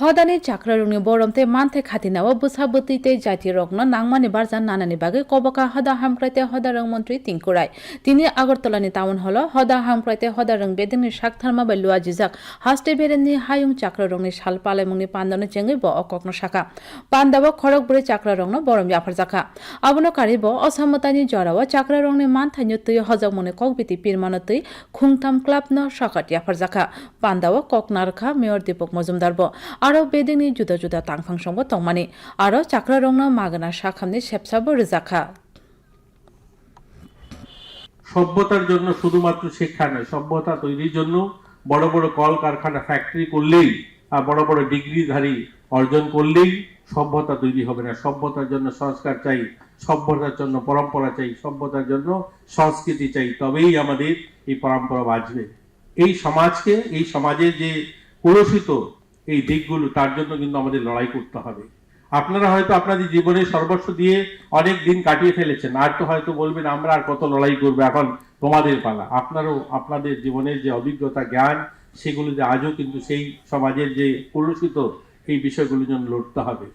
হদানি চাকরারুনি বরমতে মানতে খাতিনাও বুসাবতিতে জাতি রগ্ন নাংমানি বারজান নানানি বাগে কবকা হদা হামক্রাইতে হদা রং মন্ত্রী তিঙ্কুরাই তিনি আগরতলানি টাউন হল, হদা হামক্রাইতে হদা রং বেদিনি সাকথারমা বা লুয়া জিজাক। হাস্টে বেরেননি হায়ুং চাকরারংনি শাল পালাইমুংনি পান্দানো চেঙ্গি ব অকগ্ন শাখা। পান্দাব বুড়ি চাকরারং বরম জাফার জাখা। আবনো কারি ব অসমতানি জরাও চাকরারংনি মানথাইনি তুই হজক মনে ককবিতি পিরমানো তুই খুংথাম ক্লাব ন সকাটি আফার জাখা। কক নারখা মেয়র দীপক মজুমদার ব। Aro বেদিংনি জুদা জুদা তাংফাং সংবো তংমানি আরও চাকরা রংনা মাগনা সাখামনি সেপসাবো রেজাখা। সভ্যতার জন্য শুধুমাত্র শিক্ষা নয়, সভ্যতা তৈরির জন্য বড় বড় কল কারখানা ফ্যাক্টরি করলেই আর বড় বড় ডিগ্রিধারী অর্জন করলেই সভ্যতা তৈরি হবে না। সভ্যতার জন্য সংস্কার চাই, সভ্যতার জন্য পরম্পরা চাই, সভ্যতার জন্য সংস্কৃতি চাই, তবেই আমাদের এই পরম্পরা বাঁচবে। এই সমাজকে, এই সমাজের যে কলুষিত এই দিকগুলো, তার জন্য কিন্তু আমাদের লড়াই করতে হবে। আপনারা হয়তো আপনাদের জীবনে সর্বস্ব দিয়ে অনেক দিন কাটিয়ে ফেলেছেন। আর তো হয়তো বলবেন, আমরা আর কত লড়াই করব এখন তোমাদের পালা? আপনারও, আপনাদের জীবনের যে অভিজ্ঞতা, জ্ঞান, সেগুলো যে আজও কিন্তু সেই সমাজের যে কলুষিত এই বিষয়গুলোর জন্য লড়তে হবে।